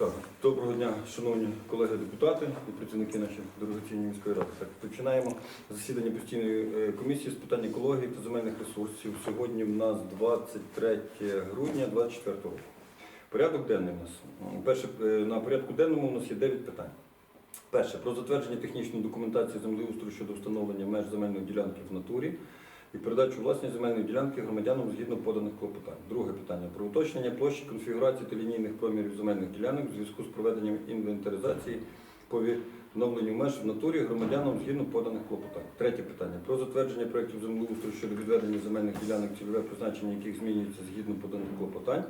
Так, доброго дня, шановні колеги депутати і працівники нашої дорогоцінної міської ради. Так, починаємо засідання постійної е, комісії з питань екології та земельних ресурсів. Сьогодні в нас 23 грудня 2024 року. Порядок денний у нас. Перше, е, на порядку денному у нас є 9 питань. Перше про затвердження технічної документації землеустрою щодо встановлення меж земельної ділянки в натурі і передачу власної земельної ділянки громадянам згідно поданих клопотань. Друге питання про уточнення площі, конфігурації та лінійних промірів земельних ділянок в зв'язку з проведенням інвентаризації по відновленню меж в натурі громадянам згідно поданих клопотань. Третє питання про затвердження проєктів землеустрою щодо відведення земельних ділянок, цільове призначення яких змінюється згідно поданих клопотань.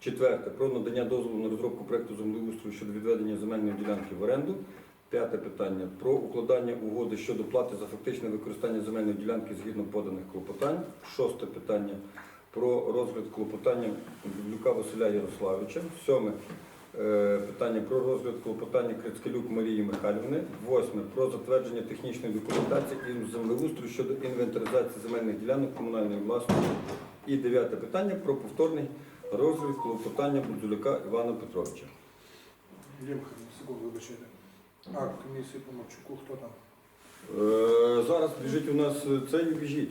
Четверте про надання дозволу на розробку проєкту землеустрою щодо відведення земельної ділянки в оренду. П'яте питання про укладання угоди щодо плати за фактичне використання земельної ділянки згідно поданих клопотань. Шосте питання про розгляд клопотання Біблюка Василя Ярославовича. Сьоме е, питання про розгляд клопотання Крицькалюк Марії Михайлівни. Восьме про затвердження технічної документації і землеустрою щодо інвентаризації земельних ділянок комунальної власності. І дев'яте питання про повторний розгляд клопотання Будзуляка Івана Петровича. Ємка, секунду, вибачайте. А, комісії по Марчуку, хто там? Е, зараз біжить у нас е, цей біжить.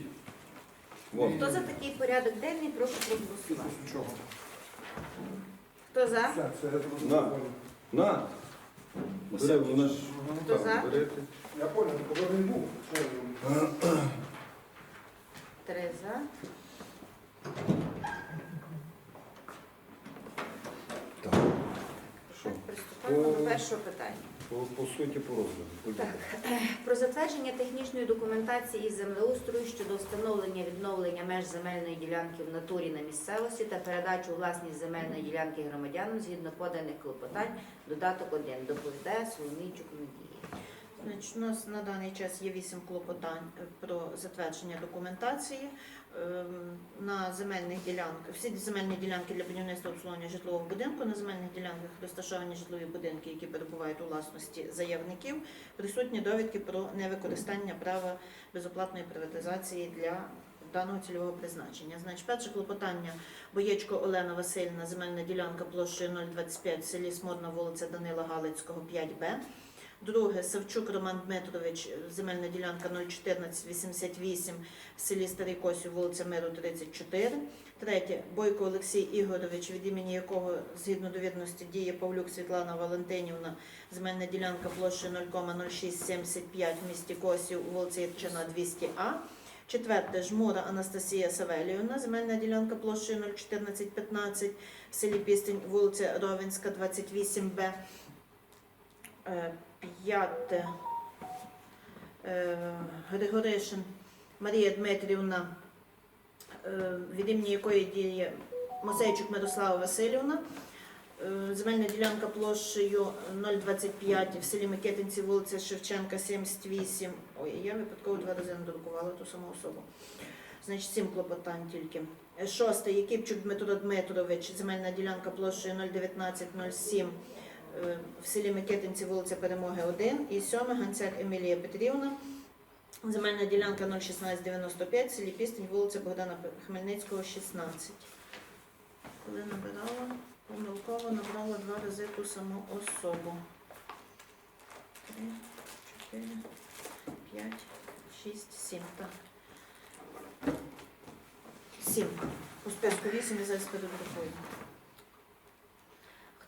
Вон. Хто за такий порядок денний, прошу проголосувати. Чого? Хто за? Все, це я зрозумів. На. На! Бери, вона ж Хто за? бери ти. Я понял, коли він був. Що? Три за. Так. Що? Приступаємо до першого питання. По, по суті, по розгляду. Так. Про затвердження технічної документації із землеустрою щодо встановлення відновлення меж земельної ділянки в натурі на місцевості та передачу власність земельної ділянки громадянам згідно поданих клопотань. Додаток 1. Доповідає Соломійчук Надії. Значить, у нас на даний час є вісім клопотань е, про затвердження документації на земельних ділянках. Всі земельні ділянки для будівництва обслуговування житлового будинку на земельних ділянках розташовані житлові будинки, які перебувають у власності заявників. Присутні довідки про невикористання права безоплатної приватизації для даного цільового призначення. Значить, перше клопотання Боєчко Олена Васильівна, земельна ділянка площею 025 в селі Сморна, вулиця Данила Галицького, 5Б. Друге, Савчук Роман Дмитрович, земельна ділянка 01488 в селі Старий Косів, вулиця Миру, 34. Третє, Бойко Олексій Ігорович, від імені якого згідно довідності діє Павлюк Світлана Валентинівна, земельна ділянка площею 0,0675 в місті Косів, вулиця Ірчина, 200А. Четверте, Жмура Анастасія Савеліївна, земельна ділянка площею 01415 в селі Пістень, вулиця Ровенська, 28Б. П'яте. Е, Григоришин Марія Дмитрівна, е, від імені якої діє Мосейчук Мирослава Васильівна. Е, Земельна ділянка площею 025 в селі Микитинці, вулиця Шевченка, 78. Ой, я випадково два рази надрукувала ту саму особу. Значить, сім клопотань тільки. Шосте. Якипчук Дмитро Дмитрович, земельна ділянка площею 01907 е, в селі Микитинці, вулиця Перемоги 1. І сьоме Ганцяк Емілія Петрівна, земельна ділянка 01695 селі Пістень, вулиця Богдана Хмельницького, 16. Коли набирала, помилково набрала два рази ту саму особу. Три, чотири, п'ять, шість, сім. Так. Сім. У списку вісім і зараз передрукую.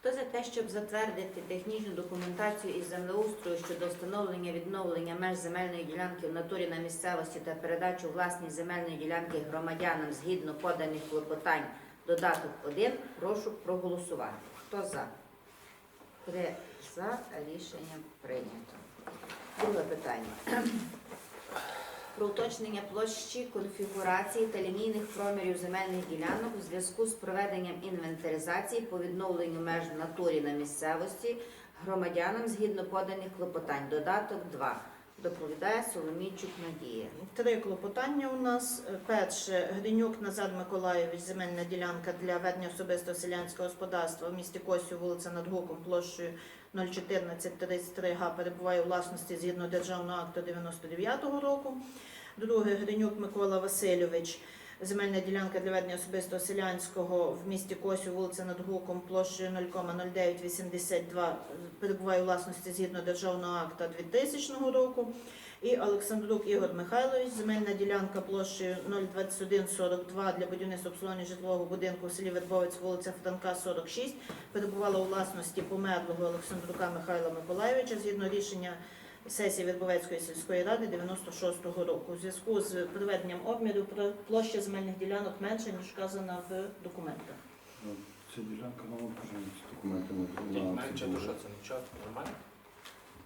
Хто за те, щоб затвердити технічну документацію із землеустрою щодо встановлення відновлення меж земельної ділянки в натурі на місцевості та передачу власність земельної ділянки громадянам згідно поданих клопотань додаток 1, прошу проголосувати. Хто за? Три за рішення прийнято. Друге питання. Про уточнення площі, конфігурації та лінійних промірів земельних ділянок у зв'язку з проведенням інвентаризації по відновленню меж натурі на місцевості громадянам згідно поданих клопотань. Додаток 2. Доповідає Соломійчук Надія. Три клопотання у нас. Перше, Гринюк Назар Миколайович, земельна ділянка для ведення особистого селянського господарства в місті Косів, вулиця Над Гуком, площею 01433 га перебуває у власності згідно державного акту 99-го року. Друге, Гринюк Микола Васильович, Земельна ділянка для ведення особистого селянського в місті Косів, вулиця над Гуком, площею 0,0982 перебуває у власності згідно державного акта 2000 року. І Олександрук Ігор Михайлович, земельна ділянка площею 02142 для будівництва обслуговування житлового будинку в селі Вербовець, вулиця Франка, 46, перебувала у власності померлого Олександрука Михайла Миколайовича. Згідно рішення сесії Вербовецької сільської ради 96-го року. У зв'язку з проведенням обмірів про- площа земельних ділянок менша, ніж вказана в документах. Ну, Ця ділянка мала вже ці документи на на- Менше, то що це нічого, нормально?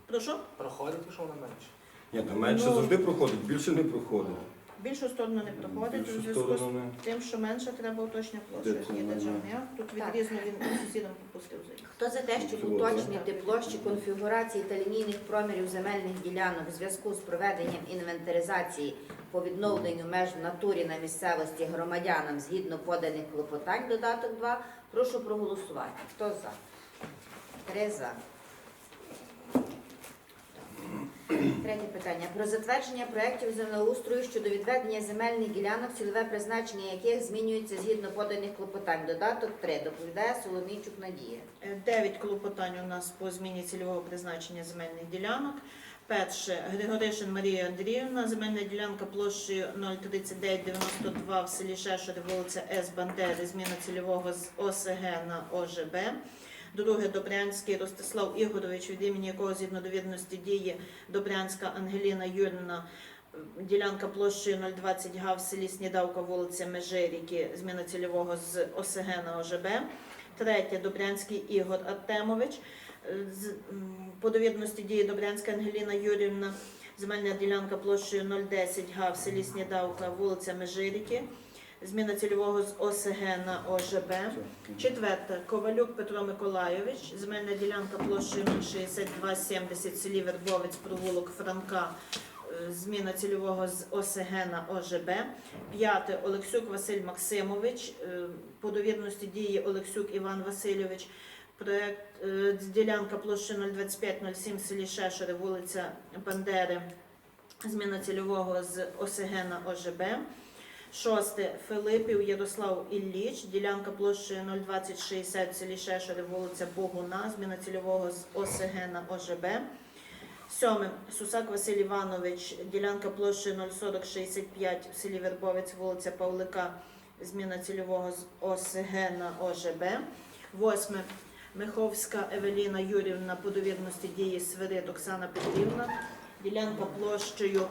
Прошу, Проходить, що вона менше? Ні, то менше Ну, завжди проходить, більше не проходить. В більшу сторону не проходить, у Більшу зв'язку з сторону тим, що менше треба уточнення площі. Де Є державний акт, тут Так. відрізно він сусідам пропустив заяву. Хто за те, щоб уточнити площі конфігурації та лінійних промірів земельних ділянок в зв'язку з проведенням інвентаризації по відновленню меж в натурі на місцевості громадянам згідно поданих клопотань, додаток 2, прошу проголосувати. Хто за? Три за. Третє питання. Про затвердження проєктів землеустрою щодо відведення земельних ділянок, цільове призначення яких змінюється згідно поданих клопотань. Додаток 3. Доповідає Соломійчук Надія. Е, Дев'ять клопотань у нас по зміні цільового призначення земельних ділянок. Перше Григоришин Марія Андріївна, земельна ділянка площею 03992 в селі Шешори, вулиця С. Бандери, зміна цільового з ОСГ на ОЖБ. Друге Добрянський Ростислав Ігорович, від імені якого згідно довіреності діє Добрянська Ангеліна Юрівна, е, ділянка площею 020 га в селі Снідавка, вулиця Межиріки, зміна цільового з ОСГ на ОЖБ. Третє Добрянський Ігор Артемович. Е, По довідності діє Добрянська Ангеліна Юрівна, земельна ділянка площею 010 га в селі Снідавка, вулиця Межиріки. Зміна цільового з ОСГ на ОЖБ. Четверте Ковалюк Петро Миколайович, земельна ділянка площею 06270 в селі Вербовець, провулок Франка. е, Зміна цільового з ОСГ на ОЖБ. П'яте Олексюк Василь Максимович. е, По довірності дії Олексюк Іван Васильович. Проект е, ділянка площі 02507 селі Шешери, вулиця Бандери. Зміна цільового з ОСГ на ОЖБ. Шосте. Филипів Ярослав Ілліч, ділянка площею 02060 в селі Шешери, вулиця Богуна, зміна цільового з ОСГ на ОЖБ. Сьоме. Сусак Василь Іванович, ділянка площею 04065 в селі Вербовець, вулиця Павлика, зміна цільового з ОСГ на ОЖБ. Восьме. Миховська Евеліна Юрівна, по довірності дії Свирид Оксана Петрівна, ділянка площею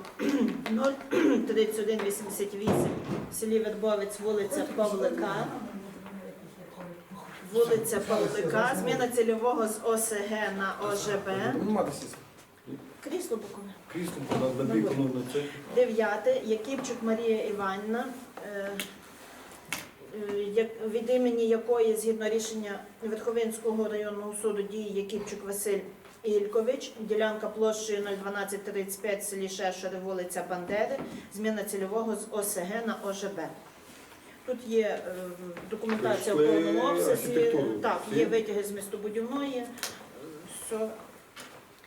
03188 в селі Вербовець, вулиця Павлика. Вулиця Павлика, зміна цільового з ОСГ на ОЖБ. Крісло бокове. Крісло на на на це. Дев'яте. Яківчук Марія Іванівна, е, е, від імені якої, згідно рішення Верховинського районного суду, діє Яківчук Василь Ількович, ділянка площею 01235 в селі Шешери, вулиця Бандери, зміна цільового з ОСГ на ОЖБ. Тут є е, документація в Прийшли повному обсязі, архітектуру. так, є витяги з містобудівної, е, все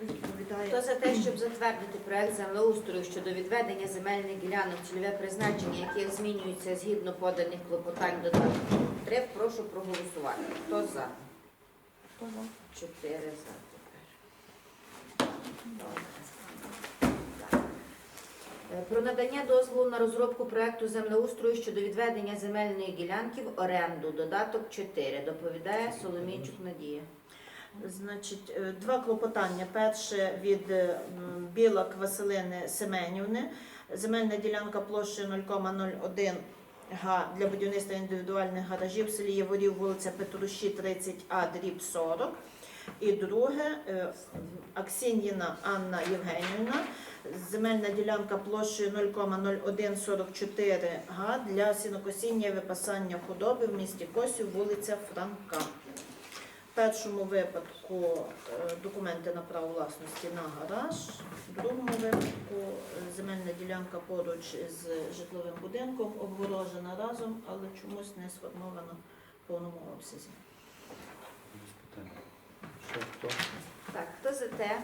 відповідає. Хто за те, щоб затвердити проект землеустрою щодо відведення земельних ділянок, цільове призначення, яких змінюється згідно поданих клопотань додатку 3, прошу проголосувати. Хто за? Чотири за тепер. Добре. Так. Е, Про надання дозволу на розробку проекту землеустрою щодо відведення земельної ділянки в оренду. Додаток 4. Доповідає Соломійчук Надія. Значить, е, два клопотання. Перше від е, Білак Василини Семенівни. Земельна ділянка площею 0,01 га для будівництва індивідуальних гаражів в селі Яворів, вулиця Петруші, 30А, дріб 40. І друге, е, Аксін'їна Анна Євгенівна. Земельна ділянка площею 0,0144 га для сінокосіння випасання худоби в місті Косів, вулиця Франка. В першому випадку е, документи на право власності на гараж, в другому випадку е, земельна ділянка поруч з житловим будинком обгорожена разом, але чомусь не сформована в повному обсязі. Так, хто за те,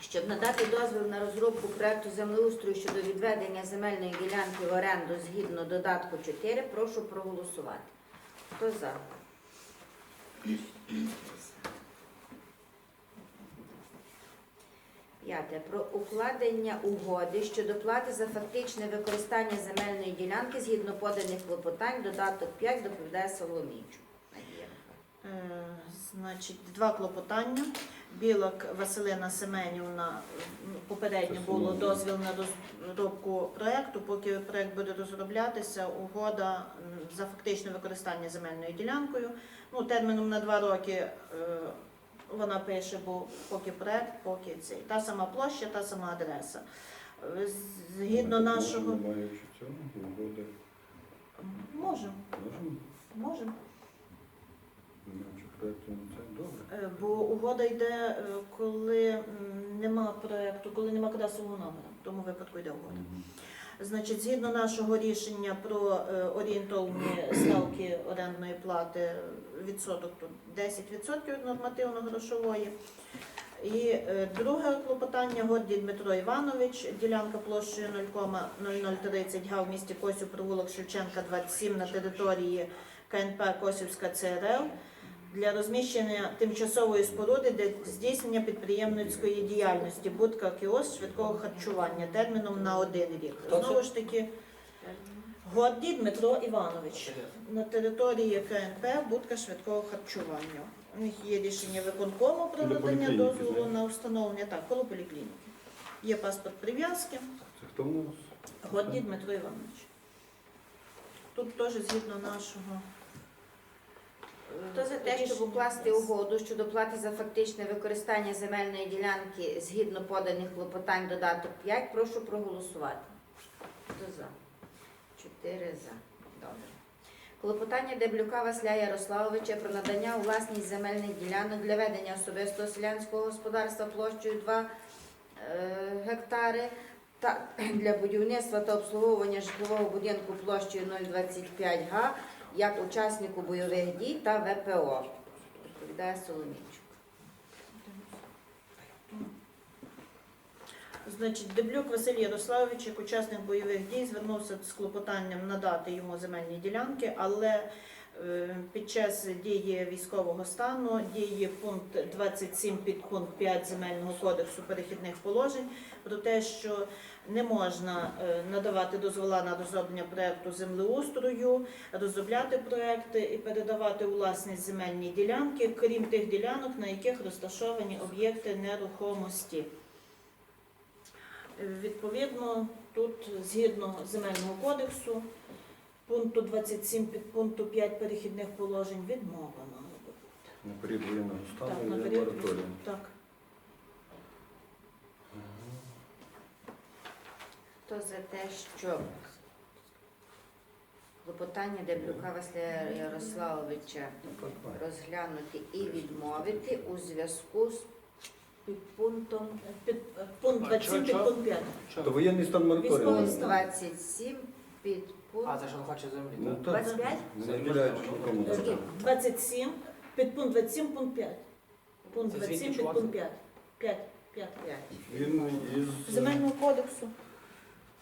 щоб надати дозвіл на розробку проекту землеустрою щодо відведення земельної ділянки в оренду згідно додатку 4, прошу проголосувати. Хто за? П'яте. Про укладення угоди щодо плати за фактичне використання земельної ділянки згідно поданих клопотань. Додаток 5 доповідає Соломійчук. Е, Значить, два клопотання. Білок Василина Семенівна попередньо було дозвіл на розробку проекту. Поки проект буде розроблятися, угода за фактичне використання земельною ділянкою. Ну, терміном на два роки е, вона пише, бо поки проект, поки цей. Та сама площа, та сама адреса. Е, Згідно нашого. Немає. Можемо, Можемо? можемо. Немає чи проєкту на це? Добре. Е, Бо угода йде, е, коли нема проекту, коли нема кадастрового номера. В тому випадку йде угода. Значить, згідно нашого рішення про е, орієнтовні ставки орендної плати, відсоток тут 10% від нормативно-грошової. І друге клопотання Гордій Дмитро Іванович, ділянка площею 0,0030 га в місті Косів, провулок Шевченка, 27 на території КНП Косівська ЦРЛ для розміщення тимчасової споруди для здійснення підприємницької діяльності, будка кіоск швидкого харчування терміном на один рік. Хто це? Знову ж таки, Гордій Дмитро Іванович на території КНП будка швидкого харчування. У них є рішення виконкому про надання поліклініки, дозволу на встановлення так, коло поліклініки. Є паспорт прив'язки. Це хто в нас? Гордій Дмитро Іванович. Тут теж згідно нашого. Хто за те, щоб укласти угоду щодо плати за фактичне використання земельної ділянки згідно поданих клопотань додаток 5, прошу проголосувати. Хто за? Чотири за. Добре. Клопотання Деблюка Василя Ярославовича про надання у власність земельних ділянок для ведення особистого селянського господарства площею 2 е, гектари та для будівництва та обслуговування житлового будинку площею 025 га як учаснику бойових дій та ВПО. Відповідає Соломійчук. Значить, Деблюк Василь Ярославович, як учасник бойових дій, звернувся з клопотанням надати йому земельні ділянки, але під час дії військового стану діє пункт 27 підпункт 5 земельного кодексу перехідних положень про те, що не можна е, надавати дозвола на розроблення проекту землеустрою, розробляти проекти і передавати у власність земельні ділянки, крім тих ділянок, на яких розташовані об'єкти нерухомості. Е, Відповідно, тут згідно земельного кодексу, пункту 27 під пункту 5 перехідних положень відмова мала би бути. На період воєнного Так, стану на є період мораторій. Так. Хто за те, щоб клопотання Деблюка Василя Ярославовича розглянути і відмовити у зв'язку з підпунктом Під, е, пункт А 27 чо- під чо? пункт 5. То воєнний стан. Військовий стан. 27 підпункт А, це що він хоче землі, Ну так? так, 25? не виділяють нікому. Скільки? 27 під пункт 27 пункт 5. Пункт Це 27 звідки під чувак? 5. 5. 5. Він із... Земельного кодексу.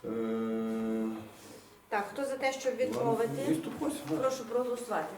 Е, Так, хто за те, щоб відмовити? Да. Прошу проголосувати.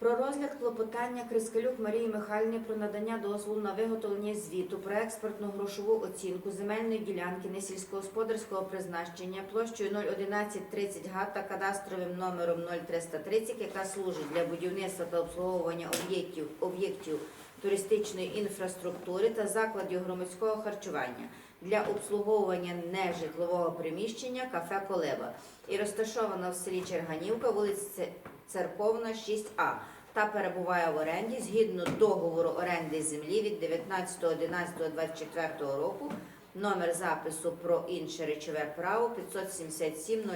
Про розгляд клопотання Крискалюк Марії Михайлівни про надання дозволу на виготовлення звіту про експортну грошову оцінку земельної ділянки несільськогосподарського призначення площею 01130 га та кадастровим номером 0330, яка служить для будівництва та обслуговування об'єктів об'єктів туристичної інфраструктури та закладів громадського харчування для обслуговування нежитлового приміщення кафе Колеба і розташована в селі Черганівка, вулиця Церковна, 6А та перебуває в оренді згідно договору оренди землі від 19.11.24 року, номер запису про інше речове право 577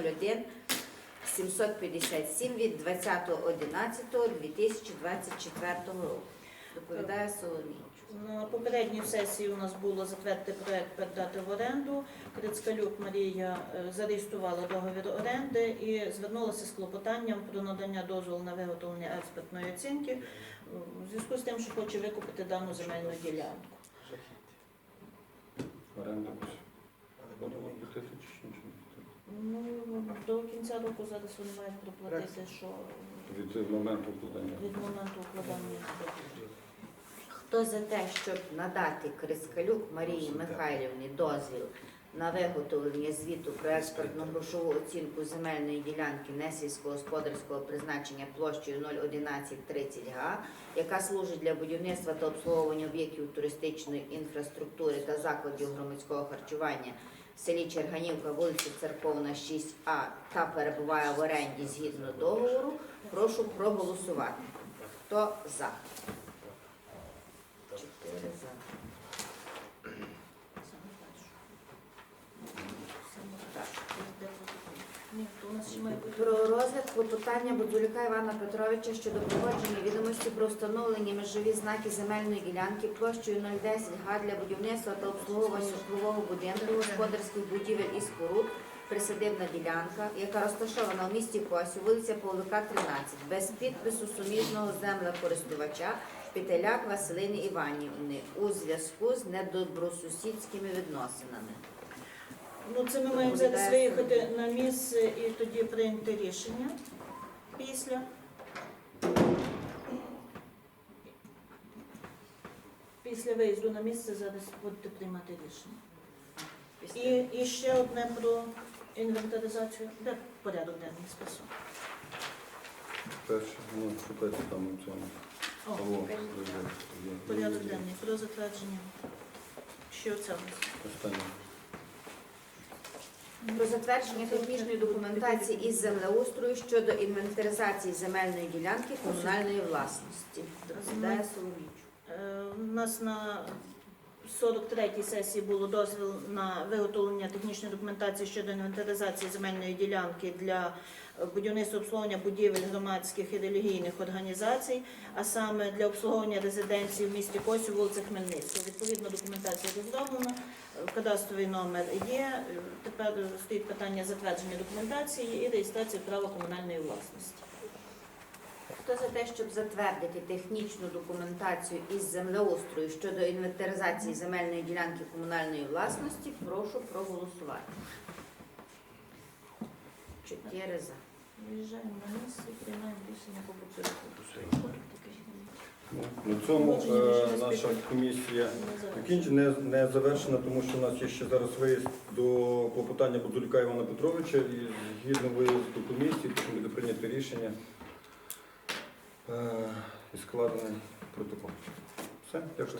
757 від 20.11.2024 року. Доповідає Соломійчук. На попередній сесії у нас було затвердити проект передати в оренду. Крицкалюк Марія е, зареєструвала договір оренди і звернулася з клопотанням про надання дозволу на виготовлення експертної оцінки е, у зв'язку з тим, що хоче викупити дану земельну ділянку. Оренда? Ну, до кінця року зараз вони мають проплатити, що Від моменту вкладання. від моменту укладання. Хто за те, щоб надати Крискалюк Марії Михайлівні дозвіл на виготовлення звіту про експертну грошову оцінку земельної ділянки несільськогосподарського призначення площею 01130 га, яка служить для будівництва та обслуговування об'єктів туристичної інфраструктури та закладів громадського харчування в селі Черганівка, вулиця Церковна, 6А та перебуває в оренді згідно договору, прошу проголосувати. Хто за? Чотири за. Саме перше. Саме перше. Де протокол? Ні, то у нас ще Про розгляд клопотання Будзулюка Івана Петровича щодо проводження відомості про встановлення межові знаки земельної ділянки площею 010 га для будівництва та обслуговування житлового будинку, господарських будівель і споруд, присадибна ділянка, яка розташована в місті Косів, вулиця Павлика, 13, без підпису суміжного землекористувача Петеляк Василини Іванівни у зв'язку з недобросусідськими відносинами. Ну, це ми маємо зараз виїхати на місце і тоді прийняти рішення після. Після виїзду на місце зараз будете приймати рішення. І, і ще одне про інвентаризацію. Де порядок денний спису? Перше, ну, шукайте там у цьому. О, порядок денний про затвердження. Що це у нас? Останнє. Про затвердження технічної документації із землеустрою щодо інвентаризації земельної ділянки комунальної власності. Розглядає Соломійчук. Е, У нас на 43-й сесії було дозвіл на виготовлення технічної документації щодо інвентаризації земельної ділянки для е, будівництва обслуговування будівель громадських і релігійних організацій, а саме для обслуговування резиденцій в місті Косів, вулиця Хмельницького. Відповідно, документація розроблена, е, кадастровий номер є. Е, Тепер стоїть питання затвердження документації і реєстрації права комунальної власності. Хто за те, щоб затвердити технічну документацію із землеустрою щодо інвентаризації земельної ділянки комунальної власності, прошу проголосувати. Чотири за. Виїжджаємо на місце приймаємо рішення по Буцюрику. Ну, На цьому е, наша комісія закінчена, не, не завершена, тому що у нас є ще зараз виїзд до клопотання Будулюка Івана Петровича і згідно виїзду комісії, буде прийнято рішення і складений протокол. Все, дякую.